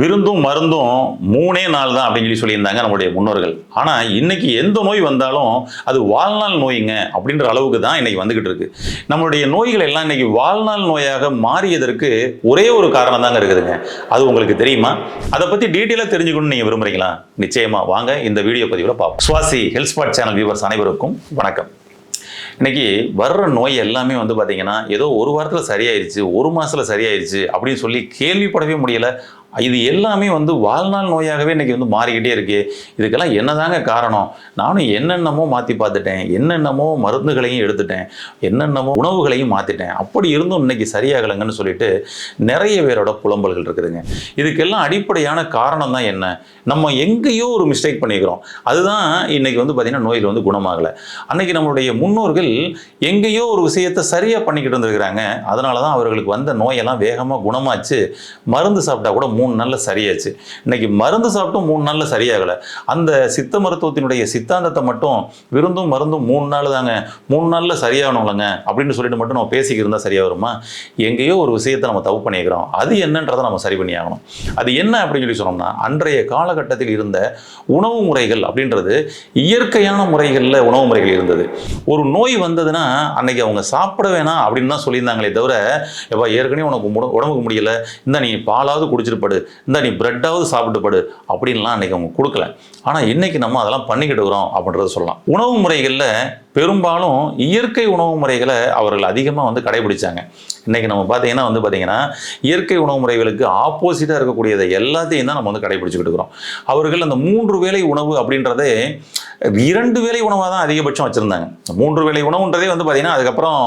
விருந்தும் மருந்தும் மூணே நாள் தான் அப்படின்னு சொல்லி சொல்லியிருந்தாங்க நம்மளுடைய முன்னோர்கள். ஆனால் இன்னைக்கு எந்த நோய் வந்தாலும் அது வாழ்நாள் நோய்ங்க அப்படின்ற அளவுக்கு தான் இன்னைக்கு வந்துகிட்டு இருக்கு. நம்மளுடைய நோய்கள் எல்லாம் இன்னைக்கு வாழ்நாள் நோயாக மாறியதற்கு ஒரே ஒரு காரணம் தாங்க இருக்குதுங்க. அது உங்களுக்கு தெரியுமா? அதை பற்றி டீட்டெயிலாக தெரிஞ்சுக்கணும்னு நீங்கள் விரும்புறீங்களா? நிச்சயமாக வாங்க இந்த வீடியோ பதிவில் பார்ப்போம். Swasi health spot channel viewers அனைவருக்கும் வணக்கம். இன்னைக்கு வர்ற நோய் எல்லாமே வந்து பார்த்தீங்கன்னா ஏதோ ஒரு வாரத்தில் சரியாயிருச்சு ஒரு மாதத்தில் சரியாயிருச்சு அப்படின்னு சொல்லி கேள்விப்படவே முடியல. இது எல்லாமே வந்து வாழ்நாள் நோயாகவே இன்றைக்கி வந்து மாறிக்கிட்டே இருக்குது இதுக்கெல்லாம் என்னதாங்க காரணம்? நானும் என்னென்னமோ மாற்றி பார்த்துட்டேன். என்னென்னமோ மருந்துகளையும் எடுத்துட்டேன். என்னென்னமோ உணவுகளையும் மாற்றிட்டேன் அப்படி இருந்தும் இன்னைக்கு சரியாகலைங்கன்னு சொல்லிட்டு நிறைய பேரோட புலம்பல்கள் இருக்குதுங்க. இதுக்கெல்லாம் அடிப்படையான காரணம் தான் என்ன? நம்ம எங்கேயோ ஒரு மிஸ்டேக் பண்ணிக்கிறோம். அதுதான் இன்றைக்கி வந்து பார்த்திங்கன்னா நோயில் வந்து குணமாகலை. அன்னைக்கு நம்மளுடைய முன்னோர்கள் எங்கேயோ ஒரு விஷயத்தை சரியாக பண்ணிக்கிட்டு இருந்திருக்கிறாங்க. அதனால தான் அவர்களுக்கு வந்த நோயெல்லாம் வேகமாக குணமாச்சு. மருந்து சாப்பிட்டா கூட மூணு நாளில் சரியாச்சு. இன்னைக்கு மருந்து சாப்பிட்டும் மூணு நாளில் சரியாகலை. அந்த சித்த மருத்துவத்தினுடைய சித்தாந்தத்தை மட்டும் விருந்தும் மருந்தும் மூணு நாள் தாங்க. மூணு நாளில் சரியாகணும்லங்க. அப்படின்னு சொல்லிட்டு மட்டும் நம்ம பேசிக்கிட்டு இருந்தால் சரியாக வருமா? எங்கேயோ ஒரு விஷயத்தை நம்ம தப்பு பண்ணியிருக்கிறோம் அது என்னன்றதை நம்ம சரி பண்ணி ஆகணும். அது என்ன அப்படின்னு சொல்லி சொன்னோம்னா அன்றைய காலகட்டத்தில் இருந்த உணவு முறைகள் அப்படின்றது இயற்கையான முறைகளில் உணவு முறைகள் இருந்தது. ஒரு நோய் வந்ததுன்னா அன்னைக்கு அவங்க சாப்பிட வேணாம் அப்படின்னு தான் சொல்லியிருந்தாங்களே தவிர எப்பா ஏற்கனவே உனக்கு முட- உடம்புக்கு முடியலை. இந்த நீ பாலாவது குடிச்சிருப்ப படு. இந்த நீ பிரெட்டாவது சாப்பிட்டு படு அப்படின்லாம் அன்னைக்கு அவங்க கொடுக்கல. ஆனால் இன்னைக்கு நம்ம அதெல்லாம் பண்ணிக்கிட்டு இருக்கிறோம் அப்படின்றத சொல்லலாம். உணவு முறைகளில் பெரும்பாலும் இயற்கை உணவு முறைகளை அவர்கள் அதிகமாக வந்து கடைபிடிச்சாங்க. இன்னைக்கு நம்ம பார்த்தீங்கன்னா வந்து பார்த்தீங்கன்னா இயற்கை உணவு முறைகளுக்கு ஆப்போசிட்டாக இருக்கக்கூடியதை எல்லாத்தையும் தான் நம்ம வந்து கடைபிடிச்சிக்கிட்டு இருக்கிறோம். அவர்கள் அந்த மூன்று வேளை உணவு அப்படின்றதே இரண்டு வேலை உணவாக தான் அதிகபட்சம் வச்சுருந்தாங்க. மூன்று வேலை உணவுன்றதே வந்து பார்த்தீங்கன்னா அதுக்கப்புறம்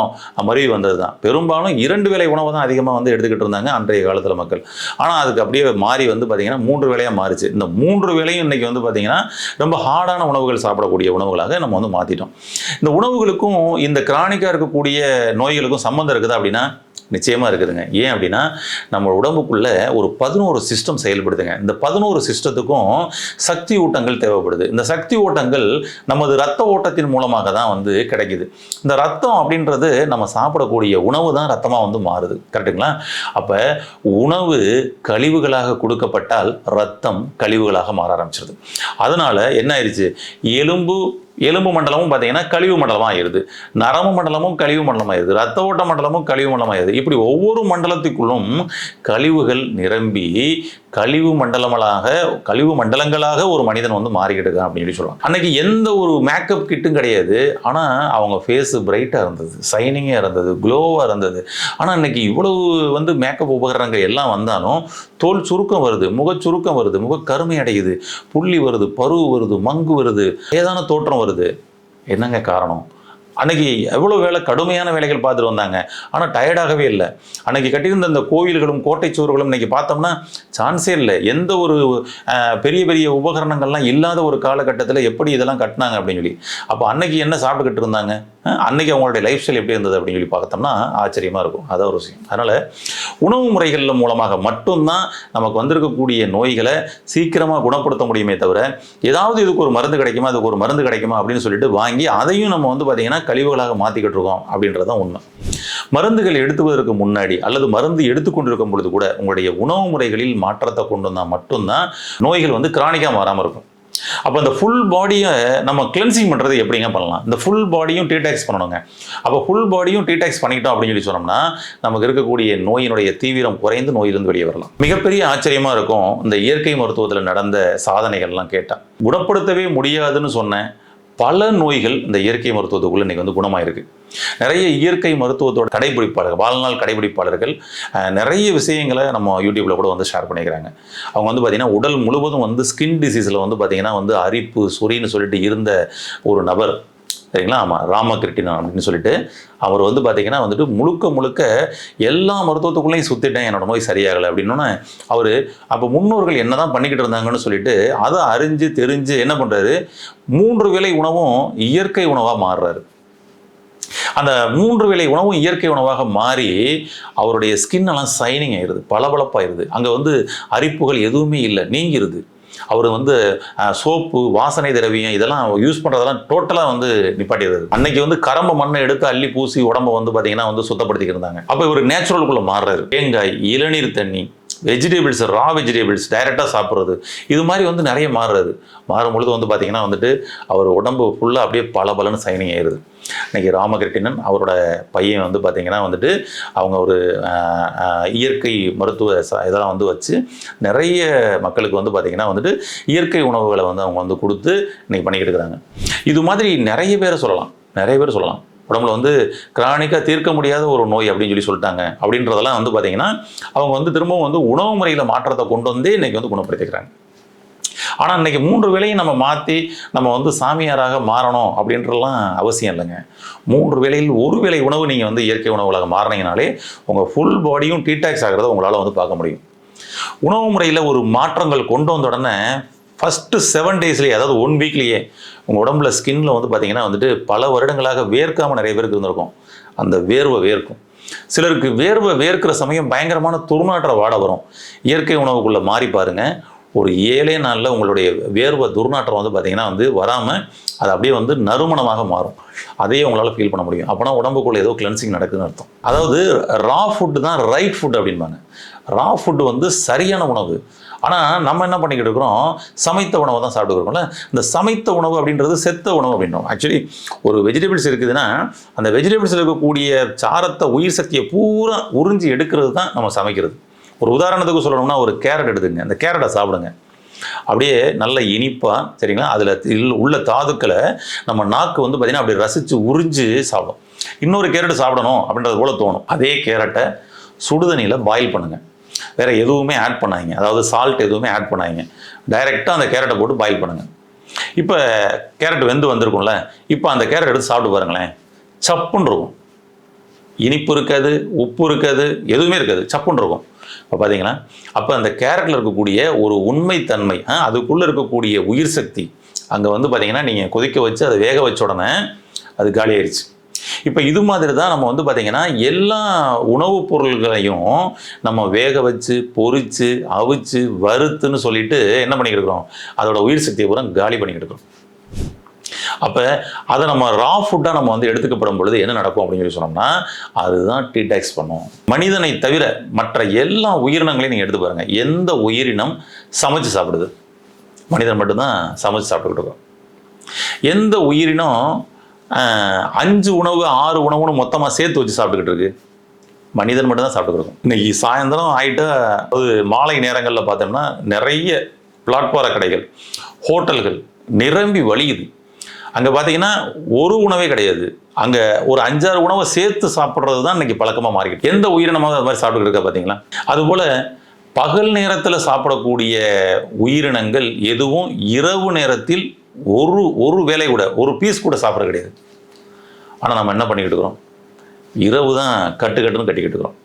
மருவி வந்தது தான் பெரும்பாலும் இரண்டு வேலை உணவை தான் அதிகமாக வந்து எடுத்துக்கிட்டு இருந்தாங்க அன்றைய காலத்தில் மக்கள். ஆனால் அதுக்கு அப்படியே மாறி வந்து பார்த்திங்கன்னா மூன்று வேலையாக மாறிச்சு. இந்த மூன்று வேலையும் இன்னைக்கு வந்து பார்த்தீங்கன்னா ரொம்ப ஹார்டான உணவுகள் சாப்பிடக்கூடிய உணவுகளாக நம்ம வந்து மாற்றிட்டோம் இந்த உணவுகளுக்கும் இந்த கிரானிக்காக இருக்கக்கூடிய நோய்களுக்கும் சம்மந்தம் இருக்குதா அப்படின்னா நிச்சயமாக இருக்குதுங்க. ஏன் அப்படின்னா நம்ம உடம்புக்குள்ளே ஒரு பதினோரு சிஸ்டம் செயல்படுதுங்க. இந்த பதினோரு சிஸ்டத்துக்கும் சக்தி ஊட்டங்கள் தேவைப்படுது. இந்த சக்தி ஓட்டங்கள் நமது ரத்த ஓட்டத்தின் மூலமாக தான் வந்து கிடைக்குது. இந்த ரத்தம் அப்படின்றது நம்ம சாப்பிடக்கூடிய உணவு தான் ரத்தமாக வந்து மாறுது. கரெக்டுங்களா அப்போ உணவு கழிவுகளாக கொடுக்கப்பட்டால் ரத்தம் கழிவுகளாக மாற ஆரம்பிச்சிருது. அதனால் என்ன ஆயிடுச்சு எலும்பு எலும்பு மண்டலமும் பார்த்தீங்கன்னா கழிவு மண்டலமாக ஆயிடுது. நரம்பு மண்டலமும் கழிவு மண்டலமாயிருது ரத்த ஓட்ட மண்டலமும் கழிவு மண்டலமாயிருது இப்படி ஒவ்வொரு மண்டலத்துக்குள்ளும் கழிவுகள் நிரம்பி கழிவு மண்டலங்களாக கழிவு மண்டலங்களாக ஒரு மனிதன் வந்து மாறிக்கிட்டு இருக்கான் அப்படின்னு சொல்லி சொல்லலாம் அன்னைக்கு எந்த ஒரு மேக்கப் கிட்டும் கிடையாது. ஆனால் அவங்க ஃபேஸு பிரைட்டாக இருந்தது சைனிங்காக இருந்தது க்ளோவாக இருந்தது. ஆனால் இன்னைக்கு இவ்வளவு வந்து மேக்கப் உபகரணங்கள் எல்லாம் வந்தாலும் தோல் சுருக்கம் வருது முக சுருக்கம் வருது முக கருமை அடையுது புள்ளி வருது பருவு வருது மங்கு வருது. ஏதான தோற்றம் வருது என்னங்க காரணம்? அன்னைக்கு எவ்வளோ வேலை கடுமையான வேலைகள் பார்த்துட்டு வந்தாங்க. ஆனால் டயர்டாகவே இல்லை. அன்னைக்கு கட்டியிருந்த அந்த கோவில்களும் கோட்டை சுவர்களும் இன்னைக்கு பார்த்தோம்னா சான்ஸே இல்லை. எந்த ஒரு பெரிய பெரிய உபகரணங்கள்லாம் இல்லாத ஒரு காலகட்டத்தில் எப்படி இதெல்லாம் கட்டினாங்க அப்படின்னு சொல்லி. அப்போ அன்னைக்கு என்ன சாப்பிட்டுக்கிட்டு இருந்தாங்க? அன்றைக்கி அன்னைக்கு அவங்களுடைய லைஃப் ஸ்டைல் எப்படி இருந்தது அப்படின்னு சொல்லி பார்த்தோம்னா ஆச்சரியமாக இருக்கும். அதான் ஒரு விஷயம். அதனால் உணவு முறைகள் மூலமாக மட்டும்தான் நமக்கு வந்திருக்கக்கூடிய நோய்களை சீக்கிரமாக குணப்படுத்த முடியுமே தவிர ஏதாவது இதுக்கு ஒரு மருந்து கிடைக்குமா அதுக்கு ஒரு மருந்து கிடைக்குமா அப்படின்னு சொல்லிட்டு வாங்கி அதையும் நம்ம வந்து பார்த்திங்கன்னா கழிவுகளாக மாற்றிக்கிட்டு இருக்கோம் அப்படின்றதான் உண்மை. மருந்துகள் எடுத்துவதற்கு முன்னாடி அல்லது மருந்து எடுத்துக்கொண்டிருக்கும் பொழுது கூட உங்களுடைய உணவு முறைகளில் மாற்றத்தை கொண்டு வந்தால் மட்டும்தான் நோய்கள் வந்து கிரானிக்காக மாறாமல் இருக்கும். அப்போ இந்த ஃபுல் பாடியை நம்ம கிளென்சிங் பண்ணுறது எப்படிங்க பண்ணலாம்? இந்த ஃபுல் பாடியும் டீடாக்ஸ் பண்ணணுங்க. அப்போ ஃபுல் பாடியும் டீடாக்ஸ் பண்ணிக்கிட்டோம் அப்படின்னு சொல்லி சொன்னோம்னா நமக்கு இருக்கக்கூடிய நோயினுடைய தீவிரம் குறைந்து நோயிலிருந்து வெளியே வரலாம். மிகப்பெரிய ஆச்சரியமாக இருக்கும் இந்த இயற்கை மருத்துவத்தில் நடந்த சாதனைகள்லாம் கேட்டால் குணப்படுத்தவே முடியாதுன்னு சொன்னேன். பல நோய்கள் இந்த இயற்கை மருத்துவத்துக்குள்ள இன்னைக்கு வந்து குணமாயிருக்கு. நிறைய இயற்கை மருத்துவத்தோட கடைபிடிப்பாளர்கள் வாழ்நாள் கடைபிடிப்பாளர்கள் நிறைய விஷயங்களை நம்ம யூடியூப்பில் கூட வந்து ஷேர் பண்ணிக்கிறாங்க. அவங்க வந்து பார்த்தீங்கன்னா உடல் முழுவதும் வந்து ஸ்கின் டிசீஸில் வந்து பார்த்திங்கன்னா வந்து அரிப்பு சொறின்னு சொல்லிட்டு இருந்த ஒரு நபர் சரிங்களா? ஆமாம் ராமகிருட்டினன் அப்படின்னு சொல்லிட்டு அவர் வந்து பார்த்தீங்கன்னா வந்துட்டு முழுக்க முழுக்க எல்லா மருத்துவத்துக்குள்ளேயும் சுற்றிட்டேன் என்னோட நோய் சரியாகலை அப்படின்னோன்னே அவர் அப்போ முன்னோர்கள் என்ன தான் பண்ணிக்கிட்டு இருந்தாங்கன்னு சொல்லிட்டு அதை அறிஞ்சு தெரிஞ்சு என்ன பண்ணுறாரு மூன்று விலை உணவும் இயற்கை உணவாக மாறுறாரு. அந்த மூன்று வேலை உணவும் இயற்கை உணவாக மாறி அவருடைய ஸ்கின் எல்லாம் சைனிங் ஆயிடுது பளபளப்பாயிருது. அங்கே வந்து அரிப்புகள் எதுவுமே இல்லை நீங்கிருது. அவர் வந்து சோப்பு வாசனை திரவியம் இதெல்லாம் யூஸ் பண்ணுறதெல்லாம் டோட்டலாக வந்து நிப்பாட்டிடுறது. அன்னைக்கு வந்து கரம்ப மண்ணை எடுத்து அள்ளி பூசி உடம்ப வந்து பார்த்தீங்கன்னா வந்து சுத்தப்படுத்திக்கிட்டு இருந்தாங்க. அப்போ இவர் நேச்சுரலுக்குள்ளே மாறுறாரு. தேங்காய் இளநீர் தண்ணி வெஜிடபிள்ஸ் ரா வெஜிடபிள்ஸ் டைரெக்டாக சாப்பிட்றது. இது மாதிரி வந்து நிறைய மாறுறது. மாறும் பொழுது வந்து பார்த்திங்கன்னா வந்துட்டு அவர் உடம்பு ஃபுல்லாக அப்படியே பல பலன்னு சைனிங் ஆயிடுது இன்றைக்கி ராமகிருஷ்ணன் அவரோட பையன் வந்து பார்த்திங்கன்னா வந்துட்டு அவங்க ஒரு இயற்கை மருத்துவ ச- இதெல்லாம் வந்து வச்சு நிறைய மக்களுக்கு வந்து பார்த்திங்கன்னா வந்துட்டு இயற்கை உணவுகளை வந்து அவங்க வந்து கொடுத்து இன்றைக்கி பண்ணிக்கிட்டு இருக்கிறாங்க. இது மாதிரி நிறைய பேரை சொல்லலாம். நிறைய பேர் சொல்லலாம். உடம்புல வந்து கிரானிக்காக தீர்க்க முடியாத ஒரு நோய் அப்படின்னு சொல்லி சொல்லிட்டாங்க. அப்படின்றதெல்லாம் வந்து பார்த்தீங்கன்னா அவங்க வந்து திரும்பவும் வந்து உணவு முறையில் மாற்றத்தை கொண்டு வந்தே இன்றைக்கி வந்து குணப்படுத்திக்கிறாங்க. ஆனால் இன்னைக்கு மூன்று வேலையும் நம்ம மாற்றி நம்ம வந்து சாமியாராக மாறணும் அப்படின்றலாம் அவசியம் இல்லைங்க. மூன்று வேளையில் ஒரு வேளை உணவு நீங்கள் வந்து இயற்கை உணவுகளாக மாறினீங்கனாலே உங்கள் ஃபுல் பாடியும் டீடாக்ஸ் ஆகிறத உங்களால் வந்து பார்க்க முடியும். உணவு முறையில் ஒரு மாற்றங்கள் கொண்டு வந்த உடனே ஃபஸ்ட்டு செவன் டேஸ்லேயே அதாவது ஒன் வீக்லேயே உங்கள் உடம்புல ஸ்கின்ல வந்து பார்த்தீங்கன்னா வந்துட்டு பல வருடங்களாக வேர்க்காமல் நிறைய பேருக்கு இருந்திருக்கும். அந்த வேர்வை வேர்க்கும். சிலருக்கு வேர்வை வேர்க்கிற சமயம் பயங்கரமான துர்நாற்ற வாட வரும். இயற்கை உணவுக்குள்ளே மாறி பாருங்கள் ஒரு ஏழே நாளில் உங்களுடைய வேர்வை துர்நாற்றம் வந்து பார்த்தீங்கன்னா வந்து வராமல் அது அப்படியே வந்து நறுமணமாக மாறும். அதையே உங்களால் ஃபீல் பண்ண முடியும். அப்போனா உடம்புக்குள்ளே ஏதோ கிளென்சிங் நடக்குதுன்னு அர்த்தம். அதாவது ரா ஃபுட்டு தான் ரைட் ஃபுட் அப்படிம்பாங்க. ரா ஃபுட்டு வந்து சரியான உணவு. ஆனால் நம்ம என்ன பண்ணிக்கிட்டு இருக்கிறோம்? சமைத்த உணவை தான் சாப்பிட்டுக்கிறோம்ல இந்த சமைத்த உணவு அப்படின்றது செத்த உணவு அப்படின்றோம் ஆக்சுவலி ஒரு வெஜிடபிள்ஸ் இருக்குதுன்னா அந்த வெஜிடபிள்ஸில் இருக்கக்கூடிய சாரத்தை உயிர் சக்தியை பூரா உறிஞ்சி எடுக்கிறது தான் நம்ம சமைக்கிறது. ஒரு உதாரணத்துக்கு சொல்லணும்னா ஒரு கேரட் எடுத்துங்க. அந்த கேரட்டை சாப்பிடுங்க. அப்படியே நல்ல இனிப்பாக சரிங்களா? அதில் உள்ள தாதுக்களை நம்ம நாக்கு வந்து பார்த்திங்கன்னா அப்படியே ரசித்து உறிஞ்சு சாப்பிடும். இன்னொரு கேரட் சாப்பிடணும் அப்படின்றது போல தோணும். அதே கேரட்டை சுடுதண்ணியில் பாயில் பண்ணுங்கள் வேறு எதுவுமே ஆட் பண்ணாதீங்க. அதாவது சால்ட் எதுவுமே ஆட் பண்ணாதீங்க. டைரெக்டாக அந்த கேரட்டை போட்டு பாயில் பண்ணுங்கள் இப்போ கேரட் வெந்து வந்திருக்கும்ல இப்போ அந்த கேரட் எடுத்து சாப்பிட்டு பாருங்களேன். சப்புன்னு இருக்கும். இனிப்பு இருக்காது உப்பு இருக்காது எதுவுமே இருக்காது. சப்புன்னு இருக்கும். இப்போ பார்த்தீங்களா அப்போ அந்த கேரட்டில் இருக்கக்கூடிய ஒரு உண்மைத்தன்மை ஆ, அதுக்குள்ளே இருக்கக்கூடிய உயிர் சக்தி அங்கே வந்து பார்த்தீங்கன்னா நீங்கள் கொதிக்க வச்சு அதை வேக வச்ச உடனே அது காலி ஆயிடுச்சு. இப்போ இது மாதிரி தான் நம்ம வந்து பார்த்திங்கன்னா எல்லா உணவுப் பொருள்களையும் நம்ம வேக வச்சு பொறிச்சு அவிச்சு வறுத்துன்னு சொல்லிட்டு என்ன பண்ணிக்கிட்டு இருக்கிறோம்? அதோட உயிர் சக்தியை பூரா காலி பண்ணிக்கிட்டு இருக்கோம் அப்போ அதை நம்ம ரா ஃபுட்டாக நம்ம வந்து எடுத்துக்கப்படும் பொழுது என்ன நடக்கும் அப்படின்னு சொல்லி சொன்னோம்னா அதுதான் டீடாக்ஸ் பண்ணும். மனிதனை தவிர மற்ற எல்லா உயிரினங்களையும் நீங்கள் எடுத்து பாருங்கள் எந்த உயிரினம் சமைச்சு சாப்பிடுது? மனிதன் மட்டும்தான் சமைச்சு சாப்பிட்டுக்கிட்டு இருக்கோம். எந்த உயிரினம் அஞ்சு உணவு ஆறு உணவுன்னு மொத்தமாக சேர்த்து வச்சு சாப்பிட்டுக்கிட்டு இருக்கு. மனிதன் மட்டும் தான் சாப்பிட்டுருக்கோம் இன்னைக்கு சாயந்தரம் ஆகிட்டா அது மாலை நேரங்களில் பார்த்தோம்னா நிறைய பிளாட்பார கடைகள் ஹோட்டல்கள் நிரம்பி வழியுது. அங்கே பார்த்தீங்கன்னா ஒரு உணவே கிடையாது. அங்கே ஒரு அஞ்சாறு உணவை சேர்த்து சாப்பிட்றது தான் இன்றைக்கி பழக்கமாக மாறிக்கிட்டு எந்த உயிரினமாக அது மாதிரி சாப்பிட்டுக்கிட்டு இருக்கா பார்த்தீங்களா? அதுபோல் பகல் நேரத்தில் சாப்பிடக்கூடிய உயிரினங்கள் எதுவும் இரவு நேரத்தில் ஒரு ஒரு வேளை கூட ஒரு பீஸ் கூட சாப்பிட கிடையாது. ஆனால் நம்ம என்ன பண்ணிக்கிட்டு இருக்கிறோம்? இரவு தான் கட்டு கட்டுன்னு கட்டிக்கிட்டு இருக்கிறோம்.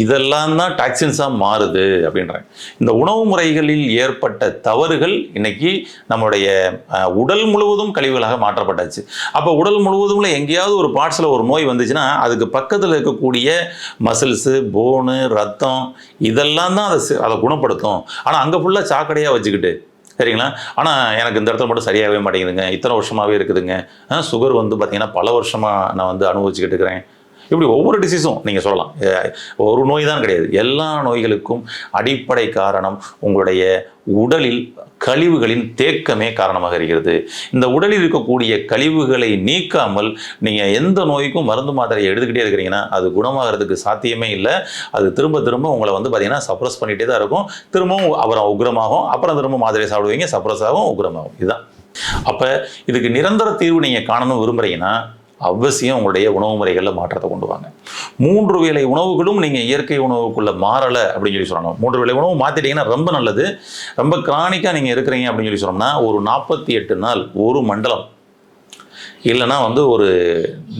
இதெல்லாம் தான் டாக்ஸின்ஸாக மாறுது அப்படின்றேன் இந்த உணவு முறைகளில் ஏற்பட்ட தவறுகள் இன்னைக்கு நம்மளுடைய உடல் முழுவதும் கழிவுகளாக மாற்றப்பட்டாச்சு. அப்போ உடல் முழுவதும்ல எங்கேயாவது ஒரு பார்ட்ஸில் ஒரு நோய் வந்துச்சுன்னா அதுக்கு பக்கத்தில் இருக்கக்கூடிய மசில்ஸு போனு ரத்தம் இதெல்லாம் தான் அதை அதை குணப்படுத்தும். ஆனால் அங்கே ஃபுல்லாக சாக்கடையாக வச்சுக்கிட்டு சரிங்களா? ஆனால் எனக்கு இந்த இடத்துல மட்டும் சரியாகவே மாட்டேங்குதுங்க. இத்தனை வருஷமாகவே இருக்குதுங்க. சுகர் வந்து பார்த்திங்கன்னா பல வருஷமாக நான் வந்து அனுபவிச்சுக்கிட்டு இருக்கிறேன். இப்படி ஒவ்வொரு டிசீஸும் நீங்கள் சொல்லலாம். ஒரு நோய் தான் கிடையாது. எல்லா நோய்களுக்கும் அடிப்படை காரணம் உங்களுடைய உடலில் கழிவுகளின் தேக்கமே காரணமாக இருக்கிறது. இந்த உடலில் இருக்கக்கூடிய கழிவுகளை நீக்காமல் நீங்கள் எந்த நோய்க்கும் மருந்து மாத்திரையை எடுத்துக்கிட்டே இருக்கிறீங்கன்னா அது குணமாகிறதுக்கு சாத்தியமே இல்லை. அது திரும்ப திரும்ப உங்களை வந்து பார்த்தீங்கன்னா சப்ரஸ் பண்ணிகிட்டே தான் இருக்கும். திரும்பவும் அப்புறம் உக்ரமாகும். அப்புறம் திரும்ப மாத்திரை சாப்பிடுவீங்க. சப்ரஸ் ஆகும் உக்ரமாகும். இதுதான். அப்போ இதுக்கு நிரந்தர தீர்வு நீங்கள் காணணும் விரும்புகிறீங்கன்னா அவசியம் உங்களுடைய உணவு முறைகளில் மாற்றத்தை கொண்டு வாங்க. மூன்று வேலை உணவுகளும் நீங்கள் இயற்கை உணவுக்குள்ளே மாறலை அப்படின்னு சொல்லி சொல்லணும். மூன்று வேலை உணவு மாற்றிட்டீங்கன்னா ரொம்ப நல்லது. ரொம்ப கிரானிக்காக நீங்கள் இருக்கிறீங்க அப்படின்னு சொல்லி சொன்னோம்னா ஒரு நாற்பத்தி எட்டு நாள் ஒரு மண்டலம் இல்லைன்னா வந்து ஒரு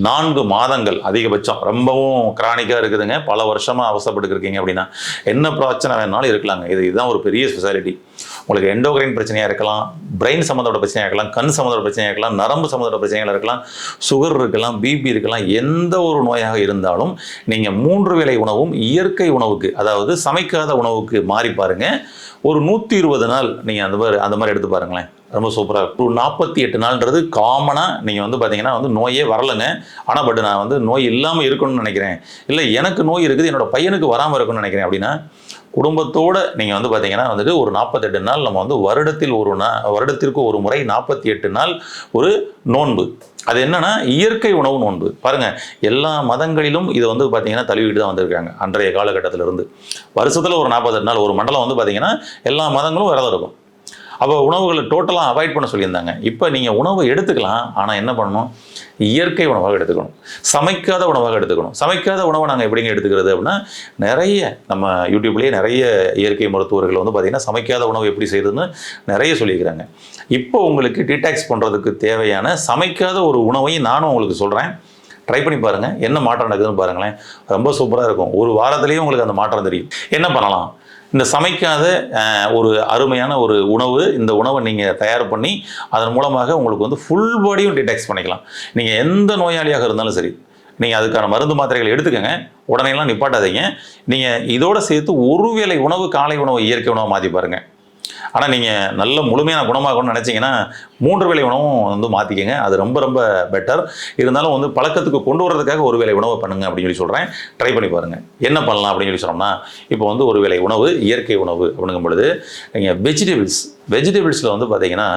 நான்கு மாதங்கள் அதிகபட்சம். ரொம்பவும் கிரானிக்காக இருக்குதுங்க. பல வருஷமாக அவசரப்பட்டு இருக்கீங்க அப்படின்னா என்ன பிரச்சனை வேணாலும் இருக்கலாங்க. இது இதுதான் ஒரு பெரிய ஸ்பெஷாலிட்டி உங்களுக்கு எண்டோகிரைன் பிரச்சனையாக இருக்கலாம் பிரெயின் சம்மந்தப்பட்ட பிரச்சனையாக இருக்கலாம் கண் சம்மந்தப்பட்ட பிரச்சனையாக இருக்கலாம் நரம்பு சம்மந்தப்பட்ட பிரச்சனைகள் இருக்கலாம் சுகர் இருக்கலாம் பிபி இருக்கலாம் எந்த ஒரு நோயாக இருந்தாலும் நீங்கள் மூன்று வேளை உணவும் இயற்கை உணவுக்கு அதாவது சமைக்காத உணவுக்கு மாறி பாருங்கள் ஒரு நூற்றி இருபது நாள் நீங்கள் அந்த மாதிரி அந்த மாதிரி எடுத்து பாருங்களேன். ரொம்ப சூப்பராக ஒரு நாற்பத்தி எட்டு நாள்ன்றது காமனாக நீங்கள் வந்து பார்த்தீங்கன்னா வந்து நோயே வரலைங்க. ஆனால் பட் நான் வந்து நோய் இல்லாமல் இருக்கணும்னு நினைக்கிறேன். இல்லை எனக்கு நோய் இருக்குது என்னோட பையனுக்கு வராமல் இருக்கணும்னு நினைக்கிறேன். அப்படின்னா குடும்பத்தோடு நீங்கள் வந்து பார்த்தீங்கன்னா வந்துட்டு ஒரு நாற்பத்தெட்டு நாள் நம்ம வந்து வருடத்தில் ஒரு நா வருடத்திற்கு ஒரு முறை நாற்பத்தி எட்டு நாள் ஒரு நோன்பு. அது என்னன்னா இயற்கை உணவு நோன்பு பாருங்க எல்லா மதங்களிலும் இதை வந்து பார்த்தீங்கன்னா தழுவிட்டு தான் வந்திருக்காங்க அன்றைய காலகட்டத்திலிருந்து. வருஷத்தில் ஒரு நாற்பத்தெட்டு நாள் ஒரு மண்டலம் வந்து பார்த்தீங்கன்னா எல்லா மதங்களும் விரதம் இருக்கும். அப்போ உணவுகளை டோட்டலாக அவாய்ட் பண்ண சொல்லியிருந்தாங்க. இப்போ நீங்கள் உணவை எடுத்துக்கலாம் ஆனால் என்ன பண்ணணும்? இயற்கை உணவாக எடுத்துக்கணும். சமைக்காத உணவாக எடுத்துக்கணும். சமைக்காத உணவை நாங்கள் எப்படிங்க எடுத்துக்கிறது அப்படின்னா நிறைய நம்ம யூடியூப்லேயே நிறைய இயற்கை மருத்துவர்கள் வந்து பார்த்திங்கன்னா சமைக்காத உணவு எப்படி செய்யுதுன்னு நிறைய சொல்லியிருக்கிறாங்க. இப்போ உங்களுக்கு டீடாக்ஸ் பண்ணுறதுக்கு தேவையான சமைக்காத ஒரு உணவையும் நானும் உங்களுக்கு சொல்கிறேன் ட்ரை பண்ணி பாருங்கள் என்ன மாற்றம் நடக்குதுன்னு பாருங்களேன். ரொம்ப சூப்பராக இருக்கும். ஒரு வாரத்துலேயும் உங்களுக்கு அந்த மாற்றம் தெரியும். என்ன பண்ணலாம்? இந்த சமைக்காத ஒரு அருமையான ஒரு உணவு இந்த உணவை நீங்கள் தயார் பண்ணி அதன் மூலமாக உங்களுக்கு வந்து ஃபுல் பாடியும் டிடெக்ட் பண்ணிக்கலாம். நீங்கள் எந்த நோயாளியாக இருந்தாலும் சரி நீங்கள் அதுக்கான மருந்து மாத்திரைகள் எடுத்துக்கோங்க உடனேலாம் நிப்பாட்டாதீங்க. நீங்கள் இதோட சேர்த்து ஒரு வேளை உணவு காலை உணவு இயற்கை உணவை மாற்றி பாருங்கள் ஆனால் நீங்கள் நல்ல முழுமையான குணமாகணும்னு நினச்சிங்கன்னா மூன்று வேலை உணவும் வந்து மாற்றிக்கங்க அது ரொம்ப ரொம்ப பெட்டர் இருந்தாலும் வந்து பழக்கத்துக்கு கொண்டு வர்றதுக்காக ஒரு வேலை உணவை பண்ணுங்க அப்படின்னு சொல்லி சொல்கிறேன் ட்ரை பண்ணி பாருங்கள் என்ன பண்ணலாம் அப்படின்னு சொல்லி சொன்னோம்னா இப்போ வந்து ஒரு வேளை உணவு இயற்கை உணவு அப்படிங்கும் பொழுது நீங்கள் வெஜிடபிள்ஸ் வெஜிடபிள்ஸில் வந்து பார்த்தீங்கன்னா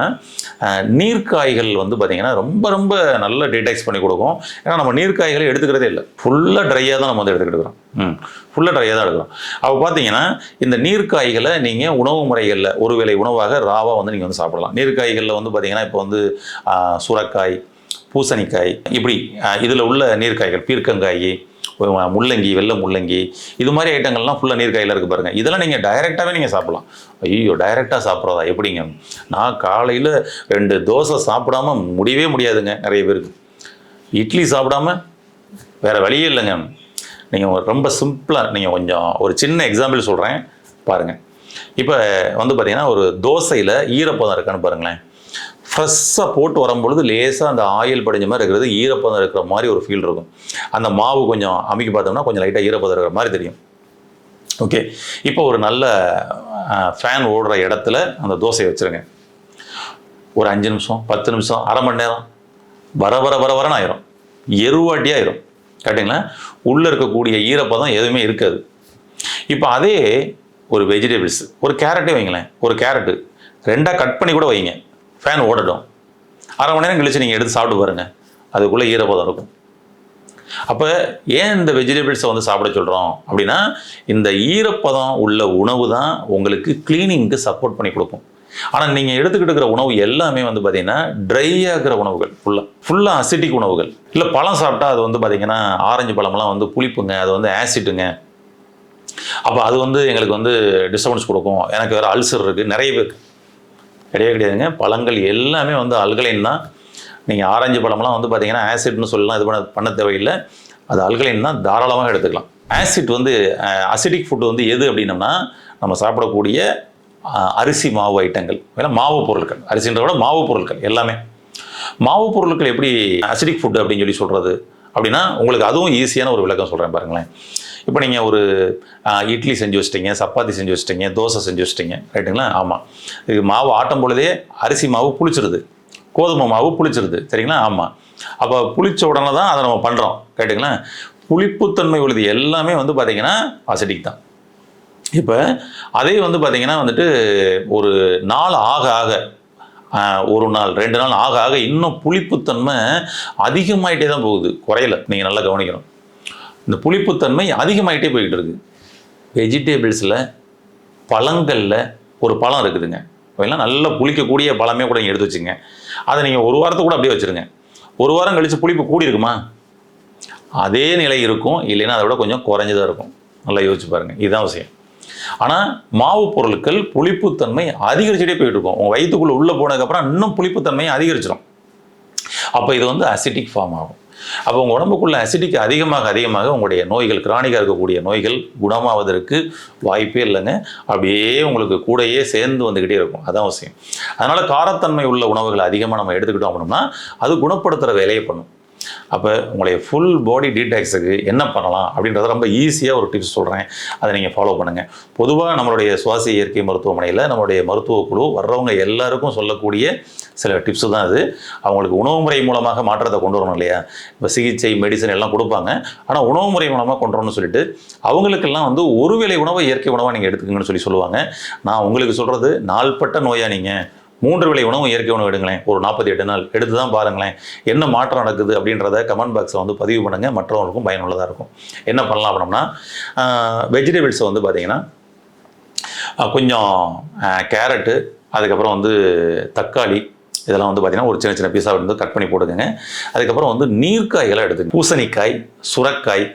நீர்க்காய்கள் வந்து பார்த்தீங்கன்னா ரொம்ப ரொம்ப நல்ல டீடாக்ஸ் பண்ணி கொடுக்கும். ஏன்னா நம்ம நீர்க்காய்களை எடுத்துக்கிறதே இல்லை. ஃபுல்லாக ட்ரையாக தான் நம்ம வந்து எடுத்துக்கிட்டு இருக்கிறோம். ம். ஃபுல்லாக ட்ரையாக தான் எடுக்கணும். அப்போ பார்த்தீங்கன்னா இந்த நீர்க்காய்களை நீங்கள் உணவு முறைகளில் ஒருவேளை உணவாக ராவாக வந்து நீங்கள் வந்து சாப்பிடலாம். நீர்க்காய்களில் வந்து பார்த்தீங்கன்னா இப்போ வந்து சுரக்காய் பூசணிக்காய் இப்படி இதில் உள்ள நீர்க்காய்கள் பீர்க்கங்காய் முள்ளங்கி வெள்ளை முள்ளங்கி இது மாதிரி ஐட்டங்கள்லாம் ஃபுல்லாக நீர்க்காயில் இருக்குது பாருங்கள் இதெல்லாம் நீங்கள் டைரெக்டாகவே நீங்கள் சாப்பிடலாம். ஐயோ டைரெக்டாக சாப்பிட்றதா? எப்படிங்க? நான் காலையில் ரெண்டு தோசை சாப்பிடாம முடியவே முடியாதுங்க நிறைய பேருக்கு. இட்லி சாப்பிடாம வேறு வழியே இல்லைங்க. நீங்கள் ரொம்ப சிம்பிளாக நீங்கள் கொஞ்சம் ஒரு சின்ன எக்ஸாம்பிள் சொல்கிறேன் பாருங்கள் இப்போ வந்து பார்த்தீங்கன்னா ஒரு தோசையில் ஈரப்பதம் இருக்கான்னு பாருங்களேன். ஃப்ரெஷ்ஷாக போட்டு வரும்பொழுது லேசாக அந்த ஆயில் படிஞ்ச மாதிரி இருக்கிறது ஈரப்பதம் இருக்கிற மாதிரி ஒரு ஃபீல் இருக்கும். அந்த மாவு கொஞ்சம் அமைக்க பார்த்தோம்னா கொஞ்சம் லைட்டாக ஈரப்பதம் இருக்கிற மாதிரி தெரியும். ஓகே இப்போ ஒரு நல்ல ஃபேன் ஓடுற இடத்துல அந்த தோசையை வச்சுருங்க. ஒரு அஞ்சு நிமிஷம் பத்து நிமிஷம் அரை மணி நேரம். வர வர வர வரன்னு ஆயிரும். எருவாட்டி ஆயிரும். கேட்டிங்களா உள்ளே இருக்கக்கூடிய ஈரப்பதம் எதுவுமே இருக்காது. இப்போ அதே ஒரு வெஜிடபிள்ஸ் ஒரு கேரட்டே வைங்களேன். ஒரு கேரட்டு ரெண்டாக கட் பண்ணி கூட வைங்க. ஃபேன் ஓடட்டும். அரை மணி நேரம் கழிச்சு நீங்கள் எடுத்து சாப்பிட்டு பாருங்கள் அதுக்குள்ளே ஈரப்பதம் இருக்கும். அப்போ ஏன் இந்த வெஜிடபிள்ஸை வந்து சாப்பிட சொல்கிறோம் அப்படின்னா இந்த ஈரப்பதம் உள்ள உணவு தான் உங்களுக்கு க்ளீனிங்க்கு சப்போர்ட் பண்ணி கொடுக்கும். ஆனால் நீங்கள் எடுத்துக்கிட்டு இருக்கிற உணவு எல்லாமே வந்து பார்த்தீங்கன்னா ட்ரையாக இருக்கிற உணவுகள். ஃபுல்லாக ஃபுல்லாக அசிட்டிக் உணவுகள். இல்லை பழம் சாப்பிட்டா அது வந்து பார்த்தீங்கன்னா ஆரஞ்சு பழம்லாம் வந்து புளிப்புங்க அது வந்து ஆசிட்டுங்க அப்போ அது வந்து எங்களுக்கு வந்து டிஸ்டர்பன்ஸ் கொடுக்கும். எனக்கு வேறு அல்சர் இருக்குது நிறைய பேருக்கு கிடையவே கிடையாதுங்க. பழங்கள் எல்லாமே வந்து அல்கலைன் தான். நீங்கள் ஆரஞ்சு பழம்லாம் வந்து பார்த்தீங்கன்னா ஆசிட்னு சொல்லலாம். இது பண்ண பண்ண தேவையில்லை. அது அல்கலைன் தான். தாராளமாக எடுத்துக்கலாம். ஆசிட் வந்து அசிடிக் ஃபுட் வந்து எது அப்படின்னம்னா நம்ம சாப்பிடக்கூடிய அரிசி மாவு ஐட்டங்கள். ஏன்னா மாவு பொருட்கள். அரிசின்றத விட மாவு பொருட்கள் எல்லாமே. மாவு பொருட்கள் எப்படி அசிடிக் ஃபுட் அப்படின்னு சொல்லி சொல்கிறது அப்படின்னா உங்களுக்கு அதுவும் ஈஸியான ஒரு விளக்கம் சொல்கிறேன் பாருங்களேன். இப்போ நீங்கள் ஒரு இட்லி செஞ்சு வச்சிட்டிங்க சப்பாத்தி செஞ்சு வச்சிட்டிங்க தோசை செஞ்சு வச்சிட்டிங்க ரைட்டுங்களா? ஆமாம் இது மாவு ஆட்டும் பொழுதே அரிசி மாவு புளிச்சிருது. கோதுமை மாவு புளிச்சிருது. சரிங்களா? ஆமாம் அப்போ புளிச்ச உடனே தான் அதை நம்ம பண்ணுறோம் கேட்டுங்களேன் புளிப்புத்தன்மை உள்ளது எல்லாமே வந்து பார்த்திங்கன்னா அசிடிக் தான். இப்போ அதே வந்து பார்த்திங்கன்னா வந்துட்டு ஒரு நாள் ஆக ஆக ஒரு நாள் ரெண்டு நாள் ஆக ஆக இன்னும் புளிப்புத்தன்மை அதிகமாயிட்டே தான் போகுது. குறையல. நீங்கள் நல்லா கவனிக்கணும். இந்த புளிப்புத்தன்மை அதிகமாயிட்டே போய்கிட்டு இருக்குது வெஜிடேபிள்ஸில் பழங்களில் ஒரு பழம் இருக்குதுங்க. அதெல்லாம் நல்லா புளிக்கக்கூடிய பழமே கூட நீங்கள் எடுத்து வச்சுங்க அதை நீங்கள் ஒரு வாரத்தை கூட அப்படியே வச்சுருங்க. ஒரு வாரம் கழித்து புளிப்பு கூடி இருக்குமா? அதே நிலை இருக்கும். இல்லைன்னா அதை விட கொஞ்சம் குறைஞ்சதாக இருக்கும். நல்லா யோசிச்சு பாருங்கள் இதுதான் விஷயம். ஆனால் மாவு பொருட்கள் புளிப்புத்தன்மை அதிகரிச்சுட்டே போயிட்டு இருக்கும். உங்கள் வயிற்றுக்குள்ளே உள்ளே போனதுக்கப்புறம் இன்னும் புளிப்புத்தன்மையை அதிகரிச்சிடும். அப்போ இது வந்து அசிட்டிக் ஃபார்ம் ஆகும். அப்போ உங்கள் உடம்புக்குள்ள அசிடிக் அதிகமாக அதிகமாக உங்களுடைய நோய்கள் கிரானிக்காக இருக்கக்கூடிய நோய்கள் குணமாவதற்கு வாய்ப்பே இல்லைங்க. அப்படியே உங்களுக்கு கூடயே சேர்ந்து வந்துக்கிட்டே இருக்கும். அதான் அவசியம். அதனால் காரத்தன்மை உள்ள உணவுகளை அதிகமாக நம்ம எடுத்துக்கிட்டோம் அப்படின்னா அது குணப்படுத்துகிற வேலையை பண்ணும். அப்போ உங்களுடைய ஃபுல் பாடி டீடாக்ஸுக்கு என்ன பண்ணலாம் அப்படின்றத ரொம்ப ஈஸியாக ஒரு டிப்ஸ் சொல்கிறேன் அதை நீங்கள் ஃபாலோ பண்ணுங்கள் பொதுவாக நம்மளுடைய சுவாச இயற்கை மருத்துவமனையில் நம்மளுடைய மருத்துவ குழு வர்றவங்க எல்லாருக்கும் சொல்லக்கூடிய சில டிப்ஸு தான் அது. அவங்களுக்கு உணவு முறை மூலமாக மாற்றத்தை கொண்டு வரணும் இல்லையா? இப்போ சிகிச்சை மெடிசன் எல்லாம் கொடுப்பாங்க. ஆனால் உணவு முறை மூலமாக கொண்டு வரணும்னு சொல்லிட்டு அவங்களுக்கெல்லாம் வந்து ஒரு வேளை உணவை இயற்கை உணவாக நீங்கள் எடுத்துக்கங்கன்னு சொல்லி சொல்லுவாங்க. நான் உங்களுக்கு சொல்கிறது நாள்பட்ட நோயா நீங்கள் மூன்று விலை உணவு இயற்கை உணவு எடுங்களேன். ஒரு நாற்பத்தி எட்டு நாள். எடுத்து தான் பாருங்களேன். என்ன மாற்றம் நடக்குது அப்படின்றத கமெண்ட் பாக்ஸில் வந்து பதிவு பண்ணுங்கள் மற்றவங்களுக்கும் பயனுள்ளதாக இருக்கும். என்ன பண்ணலாம் அப்படின்னா வெஜிடபிள்ஸை வந்து பார்த்தீங்கன்னா கொஞ்சம் கேரட்டு அதுக்கப்புறம் வந்து தக்காளி இதெல்லாம் வந்து பார்த்தீங்கன்னா ஒரு சின்ன சின்ன பீஸாக வந்து கட் பண்ணி போட்டுக்கோங்க. அதுக்கப்புறம் வந்து நீர்க்காய்களை எடுத்துங்க பூசணிக்காய் சுரக்காய்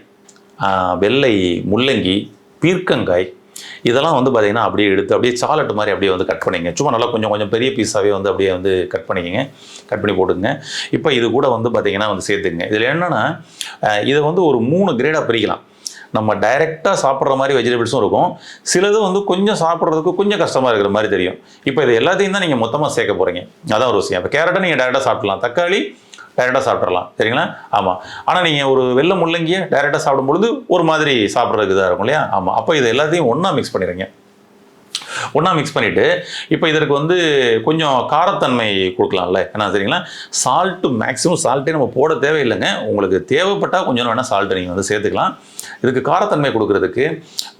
வெள்ளை முள்ளங்கி பீர்க்கங்காய் இதெல்லாம் வந்து பார்த்தீங்கன்னா அப்படியே எடுத்து அப்படியே சாலட் மாதிரி அப்படியே வந்து கட் பண்ணிங்க சும்மா நல்லா கொஞ்சம் கொஞ்சம் பெரிய பீஸாகவே வந்து அப்படியே வந்து கட் பண்ணிக்கங்க. கட் பண்ணி போட்டுங்க இப்போ இது கூட வந்து பார்த்தீங்கன்னா வந்து சேர்த்துங்க இதில் என்னென்னா இதை வந்து ஒரு மூணு கிரேடாக பிரிக்கலாம். நம்ம டைரெக்டாக சாப்பிட்ற மாதிரி வெஜிடபிள்ஸும் இருக்கும். சிலது வந்து கொஞ்சம் சாப்பிட்றதுக்கு கொஞ்சம் கஷ்டமாக இருக்கிற மாதிரி தெரியும். இப்போ இது எல்லாத்தையும் தான் நீங்கள் மொத்தமாக சேர்க்க போகிறீங்க அதான் ஒரு விஷயம். இப்போ கேரட்டை நீங்கள் டேரெக்டாக சாப்பிடலாம் தக்காளி டைரெக்டாக சாப்பிட்றலாம் சரிங்களா? ஆமாம் ஆனால் நீங்கள் ஒரு வெள்ளை முள்ளங்கியை டைரெக்டாக சாப்பிடும் பொழுது ஒரு மாதிரி சாப்பிட்றதுக்கு இதாக இருக்கும் இல்லையா? ஆமாம் அப்போ இது எல்லாத்தையும் ஒன்றா மிக்ஸ் பண்ணிடுங்க. ஒன்றா மிக்ஸ் பண்ணிவிட்டு இப்போ இதற்கு வந்து கொஞ்சம் காரத்தன்மை கொடுக்கலாம்ல. ஏன்னா சரிங்களா? சால்ட்டு மேக்ஸிமம் சால்ட்டே நம்ம போட தேவையில்லைங்க. உங்களுக்கு தேவைப்பட்டால் கொஞ்சம் வேணால் சால்ட்டு நீங்கள் வந்து சேர்த்துக்கலாம். இதுக்கு காரத்தன்மை கொடுக்கறதுக்கு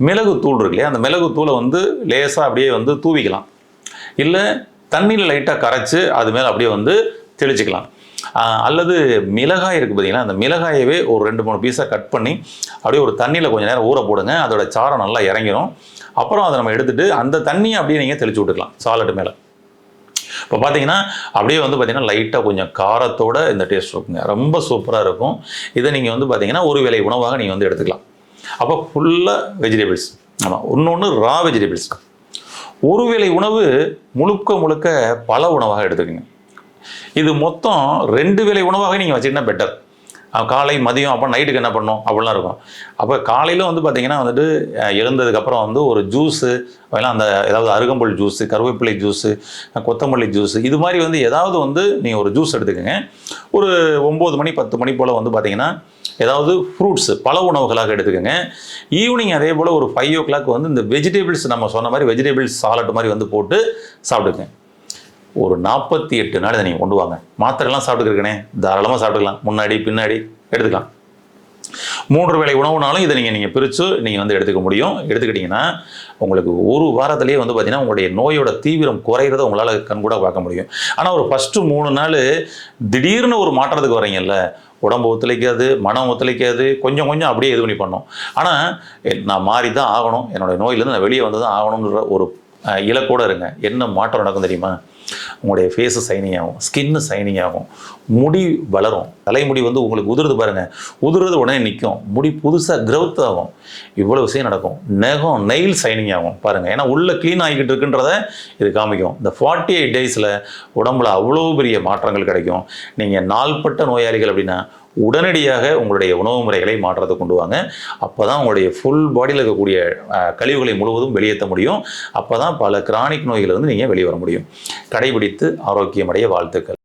மிளகு தூள் இருக்கு இல்லையா? அந்த மிளகு தூளை வந்து லேசாக அப்படியே வந்து தூவிக்கலாம். இல்லை தண்ணியில் லைட்டாக கரைச்சி அது மேலே அப்படியே வந்து தெளிச்சுக்கலாம். அல்லது மிளகாய் இருக்குது பார்த்தீங்கன்னா அந்த மிளகாயவே ஒரு ரெண்டு மூணு பீஸாக கட் பண்ணி அப்படியே ஒரு தண்ணியில் கொஞ்சம் நேரம் ஊற போடுங்க. அதோட சாரம் நல்லா இறங்கிடும் அப்புறம் அதை நம்ம எடுத்துகிட்டு அந்த தண்ணியை அப்படியே நீங்கள் தெளிச்சு விட்டுக்கலாம் சாலட் மேலே. இப்போ பார்த்தீங்கன்னா அப்படியே வந்து பார்த்தீங்கன்னா லைட்டாக கொஞ்சம் காரத்தோட இந்த டேஸ்ட் இருக்குங்க. ரொம்ப சூப்பராக இருக்கும். இதை நீங்கள் வந்து பார்த்தீங்கன்னா ஒரு வேளை உணவாக நீங்கள் வந்து எடுத்துக்கலாம். அப்போ ஃபுல்லாக வெஜிடபிள்ஸ் ஆமாம் இன்னொன்று ரா வெஜிடபிள்ஸ் ஒரு வேளை உணவு முழுக்க முழுக்க பல உணவாக எடுத்துக்கோங்க. இது மொத்தம் ரெண்டு வேளை உணவாக நீங்கள் வச்சுக்கிட்டா பெட்டர் காலை மதியம் அப்போ நைட்டுக்கு என்ன பண்ணும்? அப்படிலாம் இருக்கும். அப்போ காலையில் வந்து பார்த்தீங்கன்னா வந்துட்டு எழுந்ததுக்கப்புறம் வந்து ஒரு ஜூஸு அதெல்லாம் அந்த ஏதாவது அருகம்புல் ஜூஸு கருவேப்பிலை ஜூஸு கொத்தமல்லி ஜூஸு இது மாதிரி வந்து ஏதாவது வந்து நீங்கள் ஒரு ஜூஸ் எடுத்துக்கோங்க. ஒரு ஒம்பது மணி பத்து மணி போல் வந்து பார்த்தீங்கன்னா ஏதாவது ஃப்ரூட்ஸு பல உணவுகளாக எடுத்துக்கோங்க. ஈவினிங் அதே போல் ஒரு ஃபைவ் ஓ கிளாக் வந்து இந்த வெஜிடபிள்ஸ் நம்ம சொன்ன மாதிரி வெஜிடபிள்ஸ் சாலட் மாதிரி வந்து போட்டு சாப்பிடுங்க ஒரு நாற்பத்தி எட்டு நாள் இதை நீங்கள் கொண்டு வாங்க. மாத்திரைலாம் சாப்பிட்டுக்கிருக்கனே. தாராளமாக சாப்பிட்டுக்கலாம். முன்னாடி பின்னாடி எடுத்துக்கலாம். மூன்று வேலை உணவுனாலும் இதை நீங்கள் நீங்கள் பிரித்து நீங்கள் வந்து எடுத்துக்க முடியும். எடுத்துக்கிட்டிங்கன்னா உங்களுக்கு ஒரு வாரத்திலேயே வந்து பார்த்திங்கன்னா உங்களுடைய நோயோட தீவிரம் குறையிறத உங்களால் கண்கூட பார்க்க முடியும். ஆனால் ஒரு ஃபஸ்ட்டு மூணு நாள் திடீர்னு ஒரு மாற்றத்துக்கு வரீங்கல்ல. உடம்பு ஒத்துழைக்காது மனம் ஒத்துழைக்காது கொஞ்சம் கொஞ்சம் அப்படியே இது பண்ணி பண்ணோம் ஆனால் நான் மாறி தான் ஆகணும். என்னோட நோயிலேருந்து நான் வெளியே வந்து தான் ஆகணுன்ற ஒரு அஹ், இருங்க. என்ன மாற்றம் நடக்கும் தெரியுமா? உங்களுடைய ஃபேஸு சைனிங் ஆகும் ஸ்கின்னு சைனிங் ஆகும் முடி வளரும். தலைமுடி வந்து உங்களுக்கு உதிருது பாருங்கள் உதிர்றது உடனே நிற்கும் முடி புதுசாக க்ரௌத் ஆகும். இவ்வளோ விஷயம் நடக்கும். நெகம் நெயில் சைனிங் ஆகும் பாருங்கள் ஏன்னா உள்ள க்ளீன் ஆகிக்கிட்டு இருக்குன்றத இது காமிக்கும். இந்த ஃபார்ட்டி எயிட் டேஸில் உடம்புல அவ்வளோ பெரிய மாற்றங்கள் கிடைக்கும். நீங்கள் நாள்பட்ட நோயாளிகள் அப்படின்னா உடனடியாக உங்களுடைய உணவு முறைகளை மாற்றத்தை கொண்டு வாங்க. அப்போ தான் உங்களுடைய ஃபுல் பாடியில் இருக்கக்கூடிய கழிவுகளை முழுவதும் வெளியேற்ற முடியும். அப்போ தான் பல கிரானிக் நோய்களை வந்து நீங்கள் வெளியே வர முடியும். கடைபிடித்து ஆரோக்கியமடைய வாழ்த்துக்கள்.